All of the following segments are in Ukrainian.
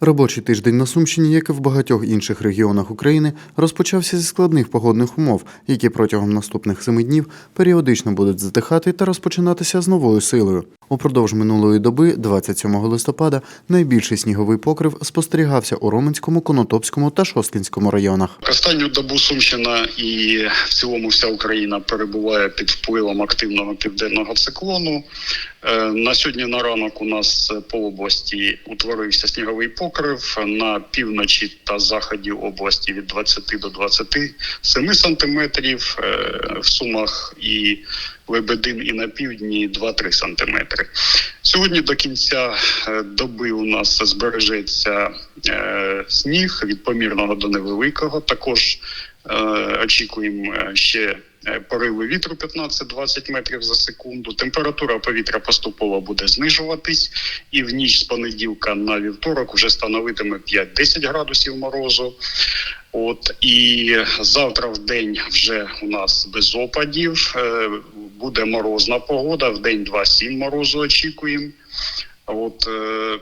Робочий тиждень на Сумщині, як і в багатьох інших регіонах України, розпочався зі складних погодних умов, які протягом наступних семи днів періодично будуть затихати та розпочинатися з новою силою. Упродовж минулої доби, 27 листопада, найбільший сніговий покрив спостерігався у Роменському, Конотопському та Шосткінському районах. Останню добу Сумщина і в цілому вся Україна перебуває під впливом активного південного циклону. Е, На сьогодні на ранок у нас по області утворився сніговий покрив на півночі та заході області від 20 до 27 сантиметрів. Е, В Сумах і Лебедин і на півдні 2-3 сантиметри. Сьогодні до кінця е, доби у нас збережеться е, сніг від помірного до невеликого. Також е, очікуємо ще пориви вітру 15-20 метрів за секунду. Температура повітря поступово буде знижуватись, і в ніч з понеділка на вівторок вже становитиме 5-10 градусів морозу. От і завтра в день вже у нас без опадів. Буде морозна погода. В день 2-7 морозу очікуємо. От е,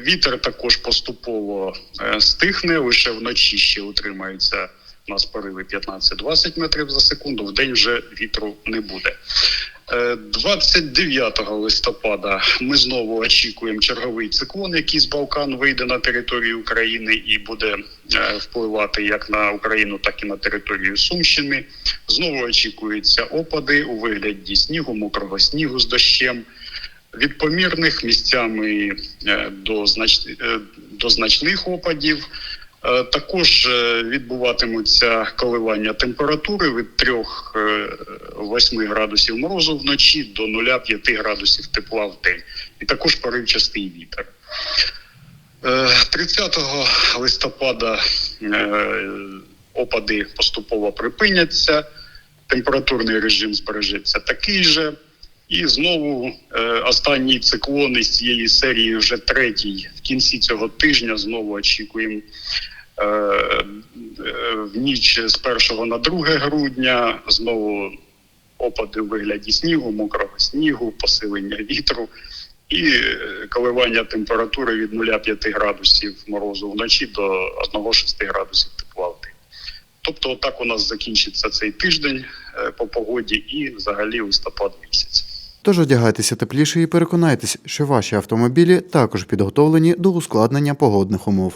вітер також поступово е, стихне. Лише вночі ще утримається у нас пориви 15-20 метрів за секунду. В день вже вітру не буде. Е, 29 листопада ми знову очікуємо черговий циклон, який з Балкан вийде на територію України і буде е, впливати як на Україну, так і на територію Сумщини. Знову очікуються опади у вигляді снігу, мокрого снігу з дощем. Від помірних місцями е, е, до значних опадів. Е, Також е, відбуватимуться коливання температури від 3-8 градусів морозу вночі до 0,5 градусів тепла в день. І також поривчастий вітер. Е, 30 листопада е, опади поступово припиняться, температурний режим збережеться такий же. І знову е, останній циклон із цієї серії, вже третій, в кінці цього тижня знову очікуємо е, е, в ніч з 1 на 2 грудня. Знову опади у вигляді снігу, мокрого снігу, посилення вітру і е, коливання температури від 0,5 градусів морозу вночі до 1,6 градусів тепла. Тобто, отак у нас закінчиться цей тиждень е, по погоді і взагалі листопад місяць. Тож одягайтеся тепліше і переконайтесь, що ваші автомобілі також підготовлені до ускладнення погодних умов.